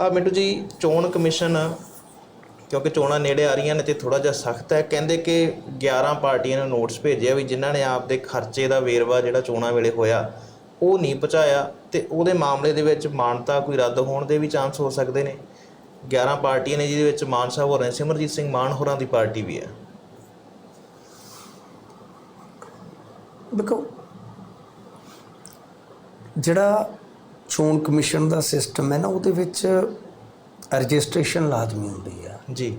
ਆ ਮਿੰਟੂ ਜੀ, ਚੋਣ ਕਮਿਸ਼ਨ, ਕਿਉਂਕਿ ਚੋਣਾਂ ਨੇੜੇ ਆ ਰਹੀਆਂ ਨੇ ਤੇ ਥੋੜਾ ਜਿਹਾ ਸਖਤ ਹੈ, ਕਹਿੰਦੇ ਕਿ 11 ਪਾਰਟੀਆਂ ਨੇ ਨੋਟਿਸ ਭੇਜਿਆ ਵੀ ਜਿਨ੍ਹਾਂ ਨੇ ਆਪਦੇ ਖਰਚੇ ਦਾ ਵੇਰਵਾ ਜਿਹੜਾ ਚੋਣਾਂ ਵੇਲੇ ਹੋਇਆ, ਉਹ ਨਹੀਂ ਪਹੁੰਚਾਇਆ ਤੇ ਉਹਦੇ ਮਾਮਲੇ ਦੇ ਵਿੱਚ ਮਾਨਤਾ ਕੋਈ ਰੱਦ ਹੋਣ ਦੇ ਵੀ ਚਾਂਸ ਹੋ ਸਕਦੇ ਨੇ। 11 ਪਾਰਟੀਆਂ ਨੇ ਜਿਹਦੇ ਵਿੱਚ ਮਾਨ ਸਾਹਿਬ ਹੋਰਾਂ ਸਿਮਰਜੀਤ ਸਿੰਘ ਮਾਨ ਹੋਰਾਂ ਦੀ ਪਾਰਟੀ ਵੀ ਹੈ। ਦੇਖੋ, ਜਿਹੜਾ ਚੋਣ ਕਮਿਸ਼ਨ ਦਾ ਸਿਸਟਮ ਹੈ ਨਾ ਉਹਦੇ ਵਿੱਚ ਰਜਿਸਟ੍ਰੇਸ਼ਨ ਲਾਜ਼ਮੀ ਹੁੰਦੀ ਆ। ਜੀ।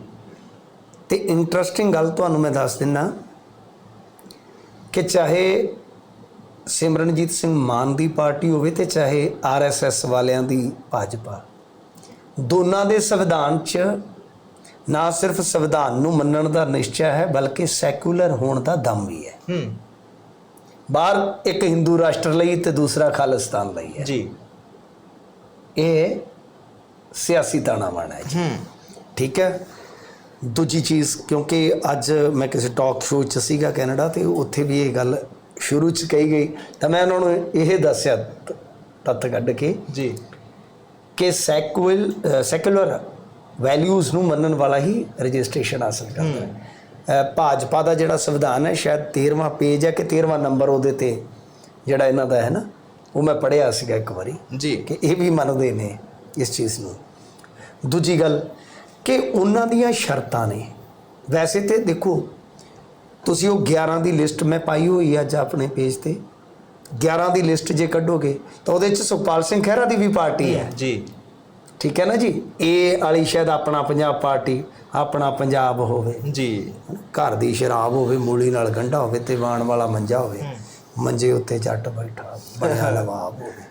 ਤੇ ਇੰਟਰਸਟਿੰਗ ਗੱਲ ਤੁਹਾਨੂੰ ਮੈਂ ਦੱਸ ਦਿੰਨਾ ਕਿ ਚਾਹੇ ਸਿਮਰਨਜੀਤ ਸਿੰਘ ਮਾਨ ਦੀ ਪਾਰਟੀ ਹੋਵੇ ਤੇ ਚਾਹੇ ਆਰਐਸਐਸ ਵਾਲਿਆਂ ਦੀ ਭਾਜਪਾ ਦੋਨਾਂ ਦੇ ਸੰਵਿਧਾਨ 'ਚ ਨਾ ਸਿਰਫ ਸੰਵਿਧਾਨ ਨੂੰ ਮੰਨਣ ਦਾ ਨਿਸ਼ਚੈ ਹੈ ਬਲਕਿ ਸੈਕੂਲਰ ਹੋਣ ਦਾ ਦਮ ਵੀ ਹੈ। ਹੂੰ। ਬਾਹਰ ਇੱਕ ਹਿੰਦੂ ਰਾਸ਼ਟਰ ਲਈ ਤੇ ਦੂਸਰਾ ਖਾਲਿਸਤਾਨ ਲਈ ਹੈ। ਜੀ। ਇਹ ਸਿਆਸੀ ਤਾਣਾਵਾਨ ਹੈ ਜੀ। ਠੀਕ ਹੈ? ਦੂਜੀ ਚੀਜ਼ ਕਿਉਂਕਿ ਅੱਜ ਮੈਂ ਕਿਸੇ ਟਾਕ ਸ਼ੋਅ 'ਚ ਸੀਗਾ ਕੈਨੇਡਾ ਤੇ ਉੱਥੇ ਵੀ ਇਹ ਗੱਲ ਸ਼ੁਰੂ 'ਚ ਕਹੀ ਗਈ। ਤਾਂ ਮੈਂ ਉਹਨਾਂ ਨੂੰ ਇਹ ਦੱਸਿਆ ਤੱਤ ਕੱਢ ਕੇ ਜੀ। ਕਿ ਸੈਕੂਲ ਸੈਕੂਲਰ ਵੈਲਿਊਜ਼ ਨੂੰ ਮੰਨਣ ਵਾਲਾ ਹੀ ਰਜਿਸਟ੍ਰੇਸ਼ਨ ਹਾਸਲ ਕਰਦਾ ਹੈ। ਭਾਜਪਾ ਦਾ ਜਿਹੜਾ ਸੰਵਿਧਾਨ ਹੈ ਸ਼ਾਇਦ 13ਵਾਂ ਪੇਜ ਹੈ ਕਿ 13ਵਾਂ ਨੰਬਰ ਉਹਦੇ ਤੇ ਜਿਹੜਾ ਇਹਨਾਂ ਦਾ ਹੈ ਨਾ ਉਹ ਮੈਂ ਪੜ੍ਹਿਆ ਸੀਗਾ ਇੱਕ ਵਾਰੀ ਜੀ। ਕਿ ਇਹ ਵੀ ਮੰਨਦੇ ਨੇ ਇਸ ਚੀਜ਼ ਨੂੰ। ਦੂਜੀ ਗੱਲ ਕਿ ਉਹਨਾਂ ਦੀਆਂ ਸ਼ਰਤਾਂ ਨੇ। ਵੈਸੇ ਤੇ ਦੇਖੋ ਤੁਸੀਂ ਉਹ 11 ਦੀ ਲਿਸਟ ਮੈਂ ਪਾਈ ਹੋਈ ਅੱਜ ਆਪਣੇ ਪੇਜ ਤੇ। 11 ਦੀ ਲਿਸਟ ਜੇ ਕੱਢੋਗੇ ਤਾਂ ਉਹਦੇ ਵਿੱਚ ਸੁਖਪਾਲ ਸਿੰਘ ਖਹਿਰਾ ਦੀ ਵੀ ਪਾਰਟੀ ਹੈ। ਜੀ। ਠੀਕ ਹੈ ਨਾ ਜੀ? ਇਹ ਵਾਲੀ ਸ਼ਾਇਦ ਆਪਣਾ ਪੰਜਾਬ ਪਾਰਟੀ ਆਪਣਾ ਪੰਜਾਬ ਹੋਵੇ। ਜੀ। ਘਰ ਦੀ ਸ਼ਰਾਬ ਹੋਵੇ ਮੂਲੀ ਨਾਲ ਗੰਢਾ ਹੋਵੇ ਤੇ ਵਾਣ ਵਾਲਾ ਮੰਜਾ ਹੋਵੇ। ਮੰਜੇ ਉੱਤੇ ਜੱਟ ਬੈਠਾ ਬਣਿਆ ਨਵਾਬ ਹੋਵੇ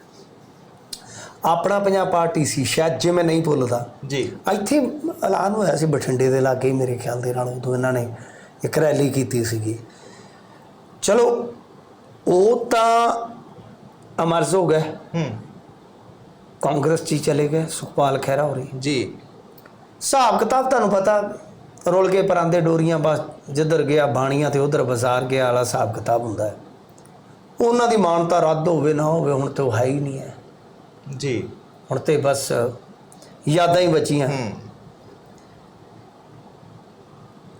ਆਪਣਾ ਪੰਜਾਬ ਪਾਰਟੀ ਸੀ ਸ਼ਾਇਦ ਜੇ ਮੈਂ ਨਹੀਂ ਭੁੱਲਦਾ। ਜੀ। ਇੱਥੇ ਐਲਾਨ ਹੋਇਆ ਸੀ ਬਠਿੰਡੇ ਦੇ ਲਾਗੇ ਮੇਰੇ ਖਿਆਲ ਦੇ ਨਾਲ ਉਦੋਂ ਇਹਨਾਂ ਨੇ ਇੱਕ ਰੈਲੀ ਕੀਤੀ ਸੀਗੀ। ਚਲੋ ਉਹ ਤਾਂ ਅਮਰਜ਼ ਹੋ ਗਏ। ਹੂੰ। ਕਾਂਗਰਸ 'ਚ ਚਲੇ ਗਏ ਸੁਖਪਾਲ ਖਹਿਰਾ ਹੋਰੀ। ਜੀ। ਹਿਸਾਬ ਕਿਤਾਬ ਤੁਹਾਨੂੰ ਪਤਾ ਰੁਲ ਕੇ ਪਰਾਂਦੇ ਡੋਰੀਆਂ ਬਸ ਜਿੱਧਰ ਗਿਆ ਬਾਣੀਆਂ ਤੇ ਉਧਰ ਬਾਜ਼ਾਰ ਗਿਆ ਵਾਲਾ ਹਿਸਾਬ ਕਿਤਾਬ ਹੁੰਦਾ ਹੈ। ਉਹਨਾਂ ਦੀ ਮਾਨਤਾ ਰੱਦ ਹੋਵੇ ਨਾ ਹੋਵੇ ਹੁਣ ਤੇ ਉਹ ਹੈ ਹੀ ਨਹੀਂ ਹੈ। ਜੀ। ਹੁਣ ਤੇ ਬਸ ਯਾਦਾਂ ਹੀ ਬਚੀਆਂ। ਹੂੰ।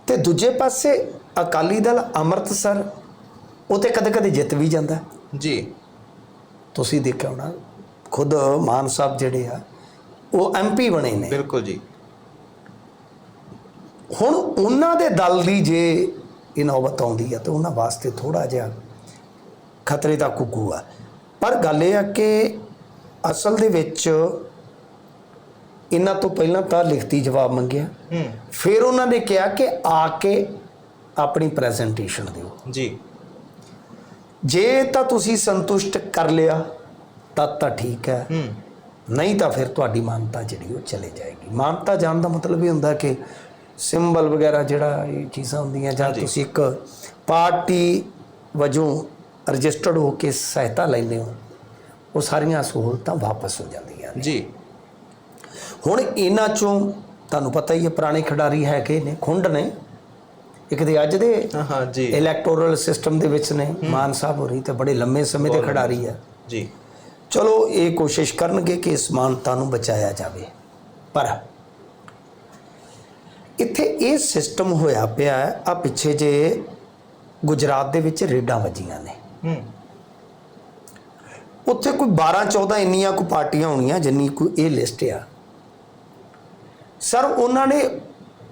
ਤੇ ਦੂਜੇ ਪਾਸੇ ਅਕਾਲੀ ਦਲ ਅੰਮ੍ਰਿਤਸਰ ਉਹ ਤੇ ਕਦੇ ਕਦੇ ਜਿੱਤ ਵੀ ਜਾਂਦਾ। ਜੀ। ਤੁਸੀਂ ਦੇਖਿਆ ਹੋਣਾ ਖੁਦ ਮਾਨ ਸਾਹਿਬ ਜਿਹੜੇ ਆ ਉਹ ਐਮਪੀ ਬਣੇ ਨੇ। ਬਿਲਕੁਲ ਜੀ। ਹੁਣ ਉਹਨਾਂ ਦੇ ਦਲ ਦੀ ਜੇ ਇਹ ਨੌਬਤ ਆਉਂਦੀ ਆ ਤੇ ਉਹਨਾਂ ਵਾਸਤੇ ਥੋੜਾ ਜਿਹਾ ਖਤਰੇ ਦਾ ਕੁੱਕੂ ਆ। ਪਰ ਗੱਲ ਇਹ ਆ ਕਿ ਅਸਲ ਦੇ ਵਿੱਚ ਇਹਨਾਂ ਤੋਂ ਪਹਿਲਾਂ ਤਾਂ ਲਿਖਤੀ ਜਵਾਬ ਮੰਗਿਆ। ਫਿਰ ਉਹਨਾਂ ਨੇ ਕਿਹਾ ਕਿ ਆ ਕੇ ਆਪਣੀ ਪ੍ਰੈਜੈਂਟੇਸ਼ਨ ਦਿਓ। ਜੀ। ਜੇ ਤਾਂ ਤੁਸੀਂ ਸੰਤੁਸ਼ਟ ਕਰ ਲਿਆ ਤਾਂ ਤਾਂ ਠੀਕ ਹੈ। ਹੂੰ। ਨਹੀਂ ਤਾਂ ਫਿਰ ਤੁਹਾਡੀ ਮਾਨਤਾ ਜਿਹੜੀ ਉਹ ਚਲੇ ਜਾਏਗੀ। ਮਾਨਤਾ ਜਾਣ ਦਾ ਮਤਲਬ ਇਹ ਹੁੰਦਾ ਕਿ ਸਿੰਬਲ ਵਗੈਰਾ ਜਿਹੜਾ ਇਹ ਚੀਜ਼ਾਂ ਹੁੰਦੀਆਂ ਜਾਂ ਤੁਸੀਂ ਇੱਕ ਪਾਰਟੀ ਵਜੋਂ ਰਜਿਸਟਰਡ ਹੋ ਕੇ ਸਹਾਇਤਾ ਲੈਂਦੇ ਹੋ ਉਹ ਸਾਰੀਆਂ ਸਹੂਲਤਾਂ ਵਾਪਸ ਹੋ ਜਾਂਦੀਆਂ ਨੇ। ਜੀ। ਹੁਣ ਇਹਨਾਂ ਚੋਂ ਤੁਹਾਨੂੰ ਪਤਾ ਹੀ ਹੈ ਪੁਰਾਣੇ ਖਿਡਾਰੀ ਹੈਗੇ ਨੇ ਖੁੰਡ ਨੇ ਇੱਕ ਦੇ ਅੱਜ ਦੇ ਹਾਂ ਜੀ। ਇਲੈਕਟੋਰਲ ਸਿਸਟਮ ਦੇ ਵਿੱਚ ਨੇ ਮਾਨ ਸਾਹਿਬ ਹੋਰੀ ਤੇ ਬੜੇ ਲੰਮੇ ਸਮੇਂ ਦੇ ਖਿਡਾਰੀ ਆ। ਜੀ। ਚਲੋ ਇਹ ਕੋਸ਼ਿਸ਼ ਕਰਨਗੇ ਕਿ ਇਸ ਮਾਨਤਾ ਨੂੰ ਬਚਾਇਆ ਜਾਵੇ। ਪਰ ਇੱਥੇ ਇਹ ਸਿਸਟਮ ਹੋਇਆ ਪਿਆ ਹੈ ਆ ਪਿੱਛੇ ਜੇ ਗੁਜਰਾਤ ਦੇ ਵਿੱਚ ਰੇਡਾਂ ਵੱਜੀਆਂ ਨੇ। ਹੂੰ ਉੱਥੇ ਕੋਈ 12 14 ਇੰਨੀਆਂ ਕੁ ਪਾਰਟੀਆਂ ਹੋਣੀਆਂ ਜਿੰਨੀ ਕੋਈ ਇਹ ਲਿਸਟ ਆ। ਸਰ ਉਹਨਾਂ ਨੇ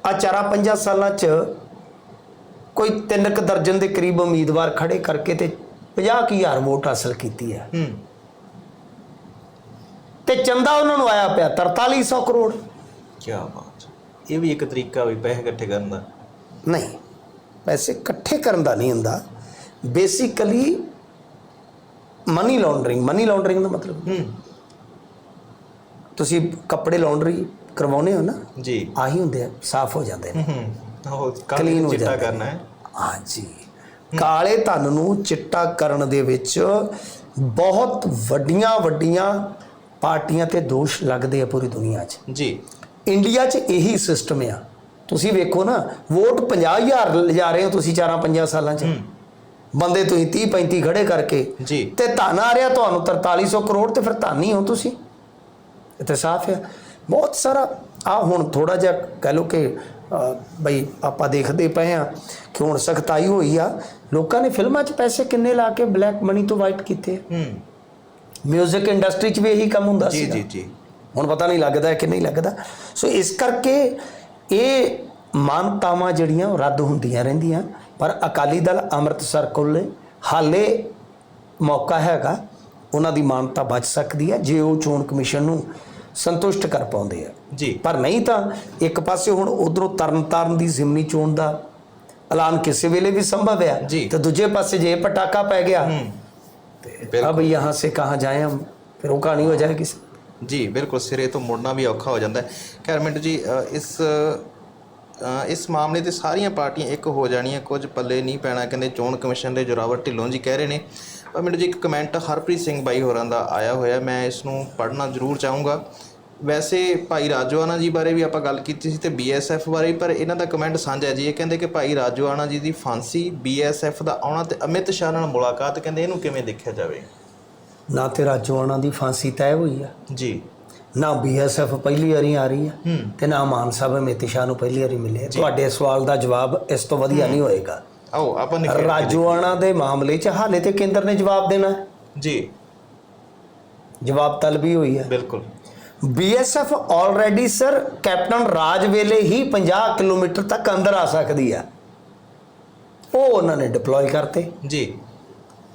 ਆ ਚਾਰਾਂ ਪੰਜਾਂ ਸਾਲਾਂ 'ਚ ਕੋਈ ਤਿੰਨ ਕੁ ਦਰਜਨ ਦੇ ਕਰੀਬ ਉਮੀਦਵਾਰ ਖੜੇ ਕਰਕੇ ਤੇ 50000 ਵੋਟ ਹਾਸਲ ਕੀਤੀ ਹੂੰ। ਤੇ ਚੰਦਾ ਉਹਨਾਂ ਨੂੰ ਆਇਆ ਪਿਆ 4300 ਕਰੋੜ। ਕੀ ਬਾਤ। ਇਹ ਵੀ ਇੱਕ ਤਰੀਕਾ ਵੀ ਪੈਸੇ ਇਕੱਠੇ ਕਰਨ ਦਾ। ਨਹੀਂ ਪੈਸੇ ਇਕੱਠੇ ਕਰਨ ਦਾ ਨਹੀਂ ਹੁੰਦਾ। Basically money laundering money laundering ਦਾ ਮਤਲਬ? ਹੂੰ। ਤੁਸੀਂ ਕੱਪੜੇ ਲਾਂਡਰੀ ਕਰਵਾਉਨੇ ਹੋ ਨਾ? ਜੀ। ਆਹੀ ਹੁੰਦੇ ਆ ਸਾਫ਼ ਹੋ ਜਾਂਦੇ ਨੇ। ਹੂੰ ਉਹ ਕਲੀਨ ਹੋ ਚਿੱਟਾ ਜਾਂਦਾ ਕਰਨਾ ਹੈ। ਹਾਂਜੀ ਕਾਲੇ ਧਨ ਨੂੰ ਚਿੱਟਾ ਕਰਨ ਦੇ ਵਿੱਚ ਬਹੁਤ ਵੱਡੀਆਂ ਵੱਡੀਆਂ ਪਾਰਟੀਆਂ ਤੇ ਦੋਸ਼ ਲੱਗਦੇ ਆ ਪੂਰੀ ਦੁਨੀਆ 'ਚ। ਜੀ। ਇੰਡੀਆ 'ਚ ਇਹੀ ਸਿਸਟਮ ਆ। ਤੁਸੀਂ ਵੇਖੋ ਨਾ ਵੋਟ 50000 ਲਿਜਾ ਰਹੇ ਹੋ ਤੁਸੀਂ 4-5 ਸਾਲਾਂ 'ਚ। ਬੰਦੇ ਤੁਸੀਂ 30 35 ਖੜੇ ਕਰਕੇ ਜੀ। ਤੇ ਧਨ ਆ ਰਿਹਾ ਤੁਹਾਨੂੰ 4300 ਕਰੋੜ ਤੇ ਫਿਰ ਧਨ ਹੀ ਹੋ ਤੁਸੀਂ। ਇਹ ਤਾਂ ਸਾਫ਼ ਹੈ। ਬਹੁਤ ਸਾਰਾ ਆ ਹੁਣ ਥੋੜਾ ਜਿਹਾ ਕਹਿ ਲਓ ਕਿ ਬਈ ਆਪਾਂ ਦੇਖਦੇ ਪਏ ਆ ਕਿ ਹੁਣ ਸਖਤਾਈ ਹੋਈ ਆ। ਲੋਕਾਂ ਨੇ ਫਿਲਮਾਂ 'ਚ ਪੈਸੇ ਕਿੰਨੇ ਲਾ ਕੇ ਬਲੈਕ ਮਨੀ ਤੋਂ ਵਾਈਟ ਕੀਤੇ ਹੂੰ। ਮਿਊਜ਼ਿਕ ਇੰਡਸਟਰੀ 'ਚ ਵੀ ਇਹੀ ਕੰਮ ਹੁੰਦਾ ਜੀ ਸੀ ਜੀ ਜੀ। ਹੁਣ ਪਤਾ ਨਹੀਂ ਲੱਗਦਾ ਕਿ ਨਹੀਂ ਲੱਗਦਾ। ਸੋ ਇਸ ਕਰਕੇ ਇਹ ਮਾਨਤਾਵਾਂ ਜਿਹੜੀਆਂ ਉਹ ਰੱਦ ਹੁੰਦੀਆਂ ਰਹਿੰਦੀਆਂ। ਪਰ ਅਕਾਲੀ ਦਲ ਅੰਮ੍ਰਿਤਸਰ ਕੋਲ ਹਾਲੇ ਮੌਕਾ ਹੈਗਾ ਉਹਨਾਂ ਦੀ ਮਾਨਤਾ ਬਚ ਸਕਦੀ ਹੈ ਜੇ ਉਹ ਚੋਣ ਕਮਿਸ਼ਨ ਨੂੰ ਸੰਤੁਸ਼ਟ ਕਰ ਪਾਉਂਦੇ ਆ। ਜੀ। ਪਰ ਨਹੀਂ ਤਾਂ ਇੱਕ ਪਾਸੇ ਹੁਣ ਉਧਰੋਂ ਤਰਨਤਾਰਨ ਦੀ ਜ਼ਿਮਨੀ ਚੋਣ ਦਾ ਐਲਾਨ ਕਿਸੇ ਵੇਲੇ ਵੀ ਸੰਭਵ ਹੈ ਤੇ ਦੂਜੇ ਪਾਸੇ ਜੇ ਪਟਾਕਾ ਪੈ ਗਿਆ ਤੇ ਅਬ ਯਹਾਂ ਸੇ ਕਹਾਂ ਜਾਏ ਹਮ ਫਿਰ ਉਹ ਕਹਾਣੀ ਹੋ ਜਾਏ ਕਿਸੇ ਜੀ ਬਿਲਕੁਲ ਸਿਰੇ ਤੋਂ ਮੁੜਨਾ ਵੀ ਔਖਾ ਹੋ ਜਾਂਦਾ ਹੈ। ਖੈਰ ਮਿੰਟੂ ਜੀ ਇਸ ਅ, ਇਸ ਮਾਮਲੇ ਤੇ ਸਾਰੀਆਂ ਪਾਰਟੀਆਂ ਇੱਕ ਹੋ ਜਾਣੀਆਂ ਕੁਝ ਪੱਲੇ ਨਹੀਂ ਪੈਣਾ। ਕਹਿੰਦੇ ਚੋਣ ਕਮਿਸ਼ਨ ਦੇ ਜੋਰਾਵਰ ਢਿੱਲੋਂ ਜੀ ਕਹਿ ਰਹੇ ਨੇ ਪਰ ਮਿੰਟੂ ਜੀ ਇੱਕ ਕਮੈਂਟ ਹਰਪ੍ਰੀਤ ਸਿੰਘ ਬਾਈ ਹੋਰਾਂ ਦਾ ਆਇਆ ਹੋਇਆ ਮੈਂ ਇਸ ਨੂੰ ਪੜ੍ਹਨਾ ਜ਼ਰੂਰ ਚਾਹੂੰਗਾ। ਵੈਸੇ ਭਾਈ ਰਾਜੋਆਣਾ ਜੀ ਬਾਰੇ ਵੀ ਆਪਾਂ ਗੱਲ ਕੀਤੀ ਸੀ ਤੇ ਬੀਐਸਐਫ ਬਾਰੇ ਪਰ ਇਹਨਾਂ ਦਾ ਕਮੈਂਟ ਸਾਂਝਾ ਹੈ ਜੀ। ਇਹ ਕਹਿੰਦੇ ਕਿ ਭਾਈ ਰਾਜੋਆਣਾ ਜੀ ਦੀ ਫਾਂਸੀ ਬੀਐਸਐਫ ਦਾ ਆਉਣਾ ਤੇ ਅਮਿਤ ਸ਼ਾਹ ਨਾਲ ਮੁਲਾਕਾਤ ਕਹਿੰਦੇ ਇਹਨੂੰ ਕਿਵੇਂ ਦੇਖਿਆ ਜਾਵੇ? ਨਾ ਤੇ ਰਾਜੋਆਣਾ ਦੀ ਫਾਂਸੀ ਤੈਅ ਹੋਈ ਆ। ਜੀ। ਨਾ ਬੀਐਸਐਫ ਪਹਿਲੀ ਵਾਰੀ ਆ ਰਹੀ ਹੂੰ ਤੇ ਨਾ ਮਾਨ ਸਾਹਿਬ ਅਮਿਤ ਸ਼ਾਹ ਨੂੰ ਪਹਿਲੀ ਵਾਰੀ ਮਿਲੇ। ਤੁਹਾਡੇ ਸਵਾਲ ਦਾ ਜਵਾਬ ਇਸ ਤੋਂ ਵਧੀਆ ਨਹੀਂ ਹੋਏਗਾ। ਆਓ ਆਪਾਂ ਨਿਕਲ ਰਾਜੋਆਣਾ ਦੇ ਮਾਮਲੇ 'ਚ ਹਾਲੇ ਤੇ ਕੇਂਦਰ ਨੇ ਜਵਾਬ ਦੇਣਾ। ਜੀ। ਜਵਾਬ ਤਲਬੀ ਹੋਈ ਹੈ। ਬਿਲਕੁਲ। ਬੀਐਸਐਫ ਆਲਰੇਡੀ ਸਰ ਕੈਪਟਨ ਰਾਜ ਵੇਲੇ ਹੀ 50 ਕਿਲੋਮੀਟਰ ਤੱਕ ਅੰਦਰ ਆ ਸਕਦੀ ਆ ਉਹ ਉਹਨਾਂ ਨੇ ਡਿਪਲੋਏ ਕਰਤੇ। ਜੀ।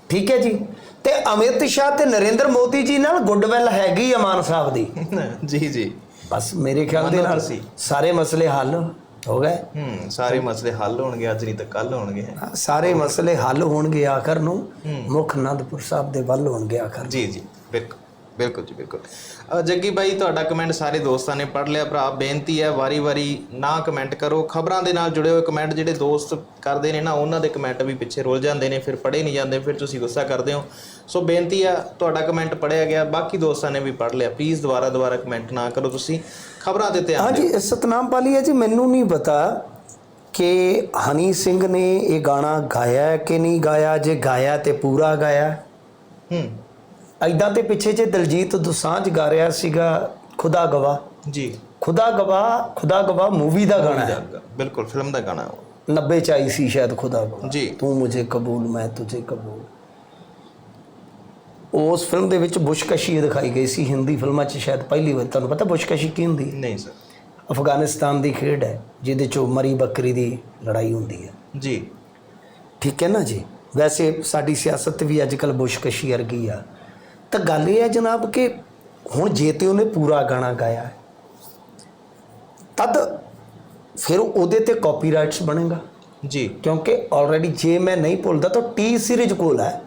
ਠੀਕ ਹੈ ਜੀ। ਤੇ ਅਮਿਤ ਸ਼ਾਹ ਤੇ ਨਰਿੰਦਰ ਮੋਦੀ ਜੀ ਨਾਲ ਗੁੱਡਵਿਲ ਹੈਗੀ ਆ ਮਾਨ ਸਾਹਿਬ ਦੀ? ਜੀ ਜੀ। ਬਸ ਮੇਰੇ ਖਿਆਲ ਦੇ ਨਾਲ। ਸਾਰੇ ਮਸਲੇ ਹੱਲ ਹੋ ਗਏ। ਹੂੰ ਸਾਰੇ ਮਸਲੇ ਹੱਲ ਹੋਣਗੇ ਅੱਜ ਨਹੀਂ ਤਾਂ ਕੱਲ ਹੋਣਗੇ। ਸਾਰੇ ਮਸਲੇ ਹੱਲ ਹੋਣਗੇ ਆਖਰ ਨੂੰ। ਮੁੱਖ ਅਨੰਦਪੁਰ ਸਾਹਿਬ ਦੇ ਵੱਲ ਹੋਣਗੇ ਆਖਰ ਜੀ ਜੀ। ਬਿਲਕੁਲ। ਬਿਲਕੁਲ ਜੀ ਬਿਲਕੁਲ। ਅ, ਜੱਗੀ ਬਾਈ ਤੁਹਾਡਾ ਕਮੈਂਟ ਸਾਰੇ ਦੋਸਤਾਂ ਨੇ ਪੜ੍ਹ ਲਿਆ। ਭਰਾ ਬੇਨਤੀ ਹੈ ਵਾਰੀ-ਵਾਰੀ ਨਾ ਕਮੈਂਟ ਕਰੋ। ਖਬਰਾਂ ਦੇ ਨਾਲ ਜੁੜੇ ਹੋਏ ਕਮੈਂਟ ਜਿਹੜੇ ਦੋਸਤ ਕਰਦੇ ਨੇ ਨਾ ਉਹਨਾਂ ਦੇ ਕਮੈਂਟ ਵੀ ਪਿੱਛੇ ਰੁਲ ਜਾਂਦੇ ਨੇ ਫਿਰ ਪੜ੍ਹੇ ਨਹੀਂ ਜਾਂਦੇ ਫਿਰ ਤੁਸੀਂ ਗੁੱਸਾ ਕਰਦੇ ਹੋ। ਸੋ ਬੇਨਤੀ ਹੈ ਤੁਹਾਡਾ ਕਮੈਂਟ ਪੜ੍ਹਿਆ ਗਿਆ। ਬਾਕੀ ਦੋਸਤਾਂ ਨੇ ਵੀ ਪੜ੍ਹ ਲਿਆ। ਪਲੀਜ਼ ਦੁਬਾਰਾ ਦੁਬਾਰਾ ਕਮੈਂਟ ਨਾ ਕਰੋ ਤੁਸੀਂ। ਖਬਰਾਂ ਤੇ ਧਿਆਨ ਹਾਂਜੀ ਸਤਨਾਮ ਪਾਲੀ ਹੈ ਜੀ ਮੈਨੂੰ ਨਹੀਂ ਪਤਾ ਕਿ ਹਨੀ ਸਿੰਘ ਨੇ ਇਹ ਗਾਣਾ ਗਾਇਆ ਹੈ ਕਿ ਨਹੀਂ ਗਾਇਆ। ਜੇ ਗਾਇਆ ਤੇ ਪੂਰਾ ਗਾਇਆ। ਹੂੰ। ਐਦਾਂ ਤੇ ਪਿੱਛੇ ਜੇ ਦਲਜੀਤ ਦੁਸਾਂਝ ਗਾ ਰਿਹਾ ਸੀਗਾ ਖੁਦਾ ਗਵਾ ਜੀ। ਖੁਦਾ ਗਵਾ ਖੁਦਾ ਗਵਾ ਮੂਵੀ ਦਾ ਗਾਣਾ ਹੈ। ਬਿਲਕੁਲ ਫਿਲਮ ਦਾ ਗਾਣਾ ਹੈ ਉਹ। 90 ਚ ਆਈ ਸੀ ਸ਼ਾਇਦ ਖੁਦਾ ਗਵਾ ਜੀ। ਤੂੰ ਮੁਝੇ ਕਬੂਲ ਮੈਂ ਤੁਝੇ ਕਬੂਲ। ਉਸ ਫਿਲਮ ਦੇ ਵਿੱਚ ਬੁਸ਼ਕਸ਼ੀ ਦਿਖਾਈ ਗਈ ਸੀ ਹਿੰਦੀ ਫਿਲਮਾਂ 'ਚ ਸ਼ਾਇਦ ਪਹਿਲੀ ਵਾਰ। ਤੁਹਾਨੂੰ ਪਤਾ ਬੁਸ਼ਕਸ਼ੀ ਕੀ ਹੁੰਦੀ ਹੈ? ਨਹੀਂ ਸਰ। ਅਫਗਾਨਿਸਤਾਨ ਦੀ ਖੇਡ ਹੈ ਜਿਹਦੇ 'ਚੋਂ ਮਰੀ ਬੱਕਰੀ ਦੀ ਲੜਾਈ ਹੁੰਦੀ ਹੈ। ਜੀ। ਠੀਕ ਹੈ ਨਾ ਜੀ? ਵੈਸੇ ਸਾਡੀ ਸਿਆਸਤ ਵੀ ਅੱਜ ਕੱਲ ਬੁਸ਼ਕਸ਼ੀ ਵਰਗੀ ਆ। ਤਾਂ ਗੱਲ ਇਹ ਹੈ ਜਨਾਬ ਕਿ ਹੁਣ ਜੇ ਤੇ ਉਹਨੇ ਪੂਰਾ ਗਾਣਾ ਗਾਇਆ ਹੈ, ਤਦ ਫਿਰ ਉਹਦੇ ਤੇ ਕਾਪੀਰਾਈਟਸ ਬਣੇਗਾ। ਜੀ। ਕਿਉਂਕਿ ਆਲਰੇਡੀ ਜੇ ਮੈਂ ਨਹੀਂ ਭੁੱਲਦਾ ਤਾਂ ਟੀ ਸੀਰੀਜ਼ ਕੋਲ ਹੈ।